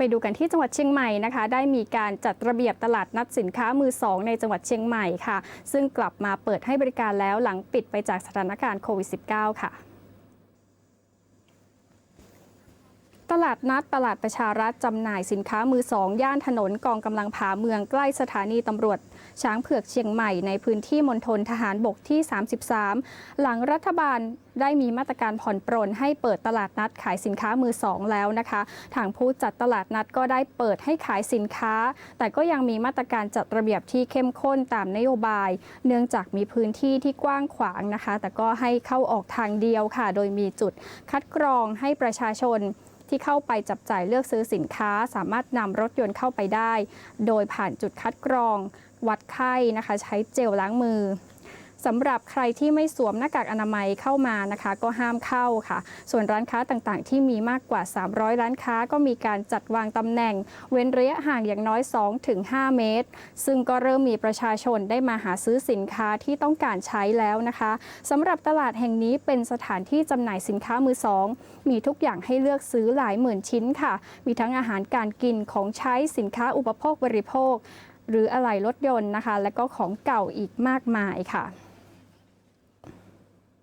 ไปดูกันที่จังหวัดเชียงใหม่นะคะ ได้มีการจัดระเบียบตลาดนัดสินค้ามือสองในจังหวัดเชียงใหม่ค่ะ ซึ่งกลับมาเปิดให้บริการแล้วหลังปิดไปจากสถานการณ์โควิด -19 ค่ะ ลาดนัดตลาดประชารัฐจำหน่ายสินค้ามือสองย่านถนนกองกำลังผาเมืองใกล้สถานีตำรวจ ช้างเผือกเชียงใหม่ในพื้นที่มณฑลทหารบกที่ 33 หลังรัฐบาลได้มีมาตรการผ่อนปรนให้เปิดตลาดนัดขายสินค้ามือสองแล้วนะคะ ทางผู้จัดตลาดนัดก็ได้เปิดให้ขายสินค้า แต่ก็ยังมีมาตรการจัดระเบียบที่เข้มข้นตามนโยบาย เนื่องจากมีพื้นที่ที่กว้างขวางนะคะ แต่ก็ให้เข้าออกทางเดียวค่ะ โดยมีจุดคัดกรองให้ประชาชน ที่เข้าไปจับจ่ายเลือกซื้อสินค้า สามารถนำรถยนต์เข้าไปได้ โดยผ่านจุดคัดกรอง วัดไข้นะคะ ใช้เจลล้างมือ สำหรับใครที่ไม่สวมหน้ากากอนามัยเข้ามานะคะ ก็ห้ามเข้าค่ะ ส่วนร้านค้าต่างๆ ที่มีมากกว่า 300 ร้านค้าก็มีการจัดวางตำแหน่ง เว้นระยะห่างอย่างน้อย 2-5 เมตร ซึ่งก็เริ่มมีประชาชนได้มาหาซื้อสินค้าที่ต้องการใช้แล้วนะคะสำหรับตลาดแห่งนี้เป็นสถานที่จำหน่ายสินค้ามือสองมีทุกอย่างให้เลือกซื้อหลายหมื่นชิ้นค่ะ มีทั้งอาหารการกินของใช้สินค้าอุปโภคบริโภค หรืออะไหล่รถยนต์นะคะ และก็ของเก่าอีกมากมายค่ะ